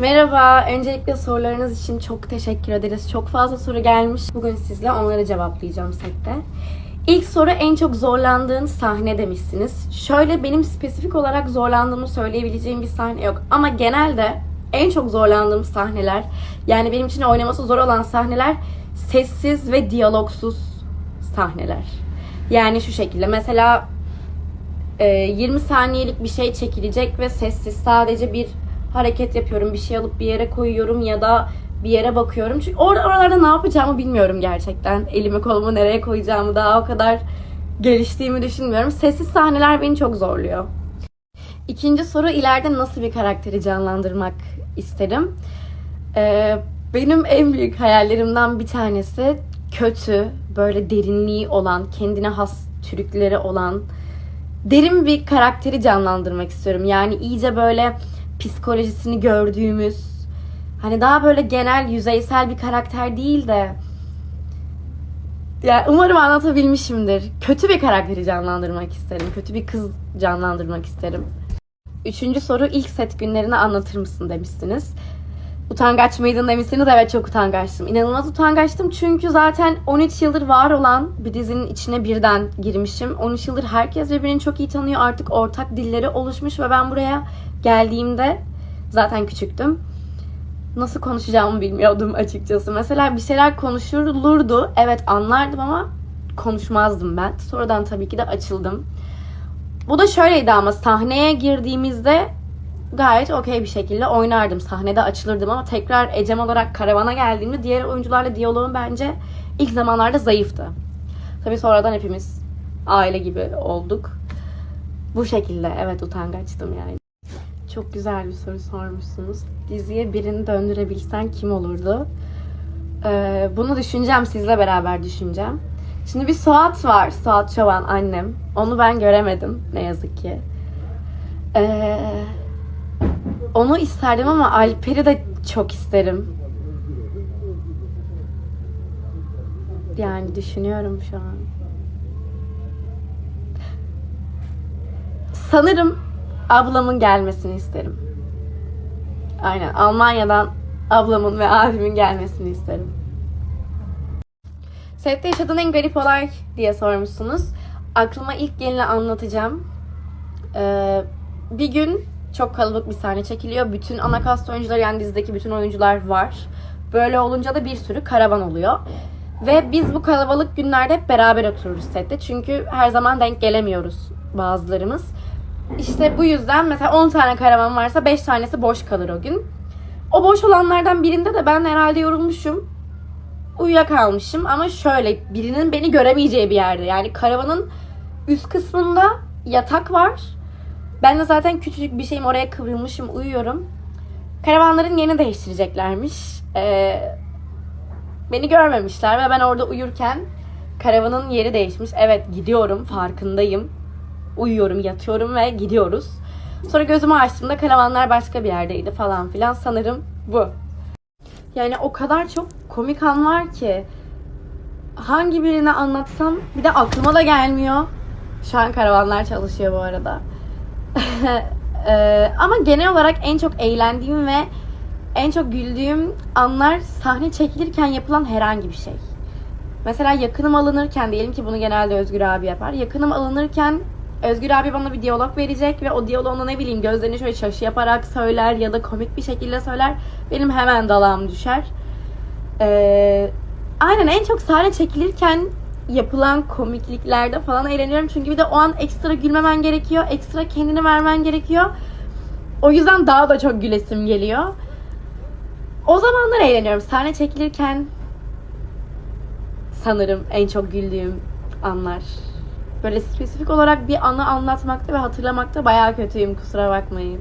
Merhaba. Öncelikle sorularınız için çok teşekkür ederiz. Çok fazla soru gelmiş. Bugün sizle onları cevaplayacağım sette. İlk soru en çok zorlandığın sahne demişsiniz. Şöyle benim spesifik olarak zorlandığımı söyleyebileceğim bir sahne yok. Ama genelde en çok zorlandığım sahneler, yani benim için oynaması zor olan sahneler sessiz ve diyalogsuz sahneler. Yani şu şekilde mesela e, 20 saniyelik bir şey çekilecek ve sessiz sadece bir hareket yapıyorum. Bir şey alıp bir yere koyuyorum ya da bir yere bakıyorum. Çünkü or oralarda ne yapacağımı bilmiyorum gerçekten. Elimi kolumu nereye koyacağımı daha o kadar geliştiğimi düşünmüyorum. Sessiz sahneler beni çok zorluyor. İkinci soru ileride nasıl bir karakteri canlandırmak isterim? Ee, benim en büyük hayallerimden bir tanesi kötü, böyle derinliği olan, kendine has türükleri olan, derin bir karakteri canlandırmak istiyorum. Yani iyice böyle psikolojisini gördüğümüz, hani daha böyle genel, yüzeysel bir karakter değil de yani umarım anlatabilmişimdir. Kötü bir karakteri canlandırmak isterim. Kötü bir kız canlandırmak isterim. Üçüncü soru ilk set günlerini anlatır mısın demişsiniz. Utangaç mıydın demişsiniz. Evet çok utangaçtım. İnanılmaz utangaçtım çünkü zaten 13 yıldır var olan bir dizinin içine birden girmişim. 13 yıldır herkes birbirini çok iyi tanıyor. Artık ortak dilleri oluşmuş ve ben buraya geldiğimde zaten küçüktüm. Nasıl konuşacağımı bilmiyordum açıkçası. Mesela bir şeyler konuşulurdu. Evet anlardım ama konuşmazdım ben. Sonradan tabii ki de açıldım. Bu da şöyleydi ama sahneye girdiğimizde gayet okey bir şekilde oynardım. Sahnede açılırdım ama tekrar Ecem olarak karavana geldiğimde diğer oyuncularla diyaloğum bence ilk zamanlarda zayıftı. Tabii sonradan hepimiz aile gibi olduk. Bu şekilde evet utangaçtım yani. Çok güzel bir soru sormuşsunuz. Diziye birini döndürebilsen kim olurdu? Ee, bunu düşüneceğim, sizle beraber düşüneceğim. Şimdi bir Suat var, Suat Çoban annem. Onu ben göremedim ne yazık ki. Ee, onu isterdim ama Alper'i de çok isterim. Yani düşünüyorum şu an. Sanırım ablamın gelmesini isterim. Aynen Almanya'dan ablamın ve abimin gelmesini isterim. Sette yaşadığın en garip olay diye sormuşsunuz. Aklıma ilk geleni anlatacağım. Ee, bir gün çok kalabalık bir sahne çekiliyor. Bütün ana kast oyuncuları yani dizideki bütün oyuncular var. Böyle olunca da bir sürü karavan oluyor. Ve biz bu kalabalık günlerde hep beraber otururuz sette. Çünkü her zaman denk gelemiyoruz bazılarımız. İşte bu yüzden mesela 10 tane karavan varsa 5 tanesi boş kalır o gün. O boş olanlardan birinde de ben herhalde yorulmuşum. Uyuyakalmışım ama şöyle birinin beni göremeyeceği bir yerde. Yani karavanın üst kısmında yatak var. Ben de zaten küçücük bir şeyim oraya kıvrılmışım uyuyorum. Karavanların yerini değiştireceklermiş. Ee, beni görmemişler ve ben orada uyurken karavanın yeri değişmiş. Evet gidiyorum farkındayım. Uyuyorum, yatıyorum ve gidiyoruz. Sonra gözümü açtığımda karavanlar başka bir yerdeydi falan filan. Sanırım bu. Yani o kadar çok komik an var ki hangi birini anlatsam bir de aklıma da gelmiyor. Şu an karavanlar çalışıyor bu arada. Ee, ama genel olarak en çok eğlendiğim ve en çok güldüğüm anlar sahne çekilirken yapılan herhangi bir şey. Mesela yakınım alınırken diyelim ki bunu genelde Özgür abi yapar. Yakınım alınırken Özgür abi bana bir diyalog verecek ve o diyaloğunu ne bileyim gözlerini şöyle şaşı yaparak söyler ya da komik bir şekilde söyler. Benim hemen dalağım düşer. Ee, aynen en çok sahne çekilirken yapılan komikliklerde falan eğleniyorum. Çünkü bir de o an ekstra gülmemen gerekiyor. Ekstra kendini vermen gerekiyor. O yüzden daha da çok gülesim geliyor. O zamanlar eğleniyorum. Sahne çekilirken sanırım en çok güldüğüm anlar. Böyle spesifik olarak bir anı anlatmakta ve hatırlamakta bayağı kötüyüm. Kusura bakmayın.